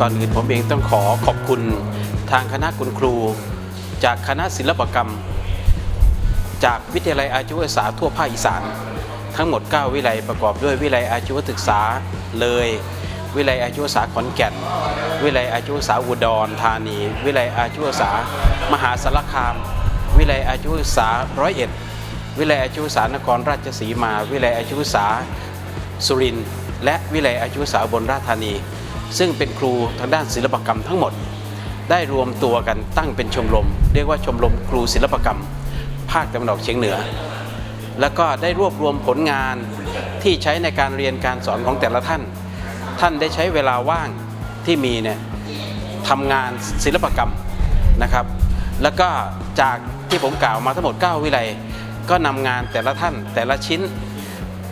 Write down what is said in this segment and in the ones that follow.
ก่อนอื่นผมเองต้องขอขอบคุณทางคณะคุณครู จากคณะศิลปกรรม จากวิทยาลัยอาชีวศึกษาทั่วภาคอีสาน ทั้งหมด 9 วิทยาลัยประกอบด้วยวิทยาลัยอาชีวศึกษาเลย วิทยาลัยอาชีวศึกษาขอนแก่น วิทยาลัยอาชีวศึกษาอุดรธานี วิทยาลัยอาชีวศึกษามหาสารคาม วิทยาลัยอาชีวศึกษาร้อยเอ็ดวิทยาลัยอาชีวศึกษานครราชสีมา วิทยาลัยอาชีวศึกษาสุรินทร์และวิทยาลัยอาชีวศึกษาบนราชธานี ซึ่งเป็นครูทางด้านศิลปกรรมทั้งหมด ได้รวมตัวกันตั้งเป็นชมรม เรียกว่าชมรมครูศิลปกรรม ภาคตะวันออกเฉียงเหนือ แล้วก็ได้รวบรวมผลงานที่ใช้ในการเรียนการสอนของแต่ละท่าน ท่านได้ใช้เวลาว่างที่มีเนี่ยทำงานศิลปกรรมนะครับ แล้วก็จากที่ผมกล่าวมาทั้งหมด 9 วิไลยก็นำงานแต่ละท่านแต่ละชิ้น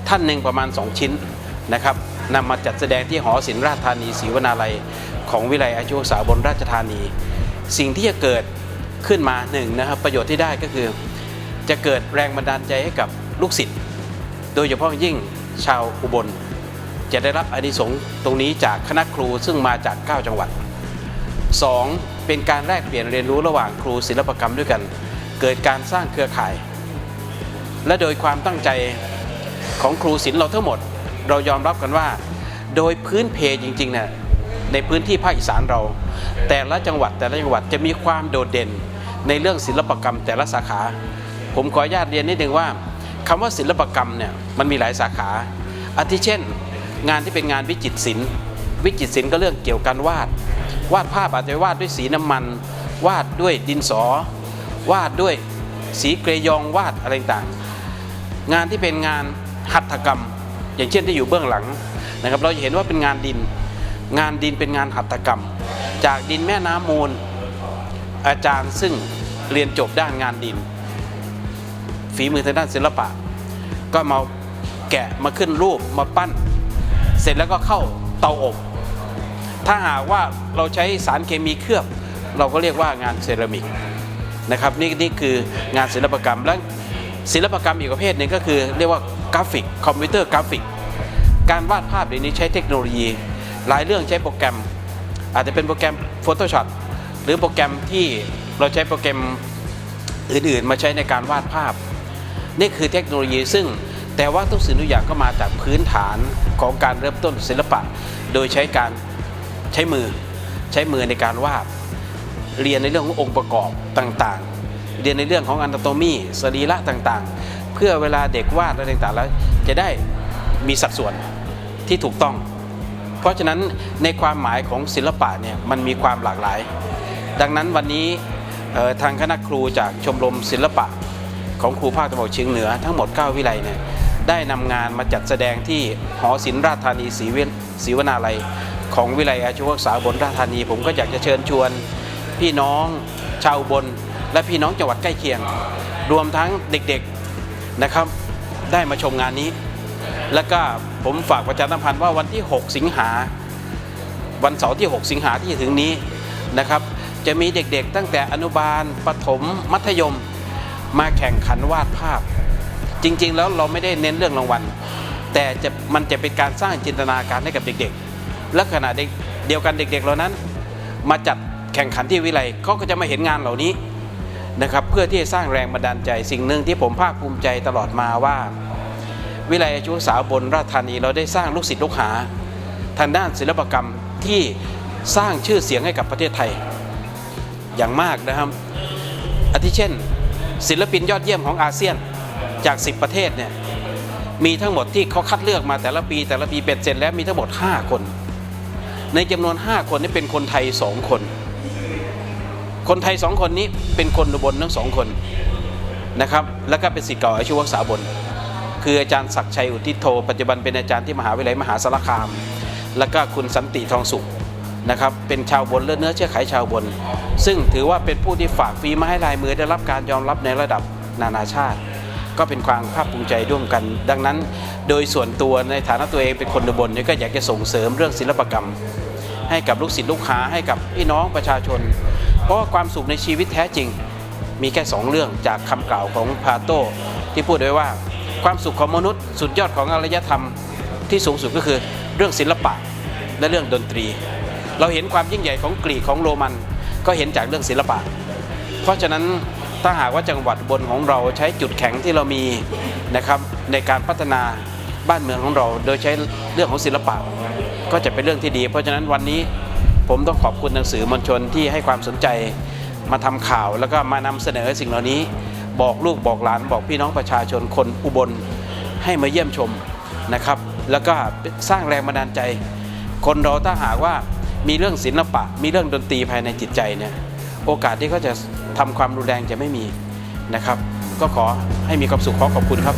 ท่านหนึ่งประมาณ 2 ชิ้นนะครับ นำมาจัดแสดงที่หอศิลป์ราชธานีศรีวนาลัย ของวิไลยอาชีวศึกษาบนราชธานี สิ่งที่จะเกิดขึ้นมาหนึ่งนะครับประโยชน์ที่ได้ก็คือ จะเกิดแรงบันดาลใจให้กับลูกศิษย์โดยเฉพาะยิ่งชาวอุบล จะได้รับอานิสงส์ตรงนี้จากคณะครูซึ่งมาจาก 9 จังหวัด 2. เป็นการแลกเปลี่ยนเรียนรู้ระหว่างครูศิลปกรรมด้วยกัน เกิดการสร้างเครือข่าย และโดยความตั้งใจของครูศิลป์เราทั้งหมด เรายอมรับกันว่า โดยพื้นเพจริงๆเนี่ยในพื้นที่ภาคอีสานเรา แต่ละจังหวัดแต่ละจังหวัดจะมีความโดดเด่นในเรื่องศิลปกรรมแต่ละสาขา ผมขออนุญาตเรียนนิดนึงว่าคำว่าศิลปกรรมเนี่ยมันมีหลายสาขาอาทิเช่น งานที่เป็นงานวิจิตรศิลป์วิจิตรศิลป์ก็เรื่องเกี่ยวกับวาด วาดภาพอาจจะวาดด้วยสีน้ำมัน วาดด้วยดินสอ วาดด้วยสีเกรยองวาดอะไรต่างงานที่เป็นงานหัตถกรรม อย่างเช่นที่อยู่เบื้องหลังนะครับ เราจะเห็นว่าเป็นงานดิน งานดินเป็นงานหัตถกรรม จากดินแม่น้ำมูล อาจารย์ซึ่งเรียนจบด้านงานดิน ฝีมือทางด้านศิลปะ ก็มาแกะมาขึ้นรูปมาปั้น เสร็จแล้วก็เข้าเตาอบ ถ้าหากว่าเราใช้สารเคมีเคลือบ เราก็เรียกว่างานเซรามิกนะครับนี่นี่คืองานศิลปกรรมและศิลปกรรมอีกประเภทหนึ่งก็คือเรียกว่า กราฟิก คอมพิวเตอร์กราฟิก การวาดภาพเดี๋ยวนี้ใช้เทคโนโลยี หลายเรื่องใช้โปรแกรม อาจจะเป็นโปรแกรม Photoshop หรือโปรแกรมที่เราใช้โปรแกรมอื่นๆ มาใช้ในการวาดภาพ นี่คือเทคโนโลยีซึ่งแต่ว่าทุกสิ่งทุกอย่างก็มาจากพื้นฐานของการเริ่มต้นศิลปะ โดยใช้การใช้มือใช้มือในการวาด เรียนในเรื่องขององค์ประกอบต่างๆ เรียนในเรื่องของอันาโตมีสรีระต่างๆ เพื่อเวลาเด็กวาดอะไรต่างๆแล้วจะได้มีสัดส่วนที่ถูกต้อง เพราะฉะนั้นในความหมายของศิลปะเนี่ยมันมีความหลากหลาย ดังนั้นวันนี้ทางคณะครูจากชมรมศิลปะของครูภาคตะวันออกเฉียงเหนือทั้งหมด 9 วิไลเนี่ยได้นำงานมาจัดแสดงที่หอศิลป์ราชธานีศรีเวนศรีวนาลัย ของวิไลอาชีวศึกษาบนราชธานี ผมก็อยากจะเชิญชวน พี่น้องชาวบน และพี่น้องจังหวัดใกล้เคียง รวมทั้งเด็กๆ นะครับได้มาชมงานนี้ แล้วก็ผมฝากประชาสัมพันธ์ว่าวันที่ 6 สิงหา วันเสาร์ที่ 6 สิงหาที่จะถึงนี้นะครับ จะมีเด็กๆตั้งแต่อนุบาลประถมมัธยม มาแข่งขันวาดภาพ จริงๆ แล้วเราไม่ได้เน้นเรื่องรางวัล แต่จะมันจะเป็นการสร้างจินตนาการให้กับเด็กๆ และขณะเด็กเดียวกันเด็กๆเหล่านั้น มาจัดแข่งขันที่วิไลเขาก็จะมาเห็นงานเหล่านี้ นะครับเพื่อที่จะสร้างแรงบันดาลใจสิ่งหนึ่งที่ผมภาคภูมิใจตลอดมาว่า วิไลอาชีวศึกษาบนราชธานีเราได้สร้างลูกศิษย์ลูกหา ทางด้านศิลปกรรมที่สร้างชื่อเสียงให้กับประเทศไทย อย่างมากนะครับอาทิเช่น ศิลปินยอดเยี่ยมของอาเซียนจาก 10 ประเทศเนี่ยมีทั้งหมดที่เขาคัดเลือกมาแต่ละปีแต่ละปีเป็นเสร็จแล้วมีทั้งหมด 5 คน ในจำนวน 5 คนนี้เป็นคนไทย 2 คน คนไทย2คนนี้เป็นคนอุบลทั้งสองคนนะครับแล้วก็เป็นศิษย์เก่าอาชีวศึกษาบน คืออาจารย์ศักดิ์ชัยอุทิศโทปัจจุบันเป็นอาจารย์ที่มหาวิทยาลัยมหาสารคาม แล้วก็คุณสันติทองสุขนะครับเป็นชาวบนเลือดเนื้อเชื้อไขชาวบน ซึ่งถือว่าเป็นผู้ที่ฝากฝีไม้ลายมือได้รับการยอมรับในระดับนานาชาติ ก็เป็นความภาคภูมิใจร่วมกัน ดังนั้น โดยส่วนตัวในฐานะตัวเองเป็นคนอุบลเนี่ก็อยากจะส่งเสริมเรื่องศิลปกรรม ให้กับลูกศิษย์ลูกหาให้กับพี่น้องประชาชน เพราะว่าความสุขในชีวิตแท้จริง มีแค่สองเรื่องจากคำกล่าวของพาโตที่พูดไว้ว่า ความสุขของมนุษย์ สุดยอดของอารยธรรมที่สูงสุดก็คือเรื่องศิลปะและเรื่องดนตรี เราเห็นความยิ่งใหญ่ของกรีกของโรมันก็เห็นจากเรื่องศิลปะ เพราะฉะนั้นถ้าหากว่าจังหวัดบนของเราใช้จุดแข็งที่เรามีนะครับในการพัฒนาบ้านเมืองของเรา โดยใช้เรื่องของศิลปะ ก็จะเป็นเรื่องที่ดี เพราะฉะนั้นวันนี้ ผมต้องขอบคุณหนังสือมวลชนที่ให้ความสนใจมาทำข่าวแล้วก็มานำเสนอสิ่งเหล่านี้ บอกลูกบอกหลานบอกพี่น้องประชาชนคนอุบลให้มาเยี่ยมชมนะครับ แล้วก็สร้างแรงบันดาลใจ คนเราถ้าหากว่ามีเรื่องศิลปะ มีเรื่องดนตรีภายในจิตใจเนี่ยโอกาสที่เขาจะทำความรุนแรงจะไม่มีนะครับ ก็ขอให้มีความสุขขอขอบคุณครับ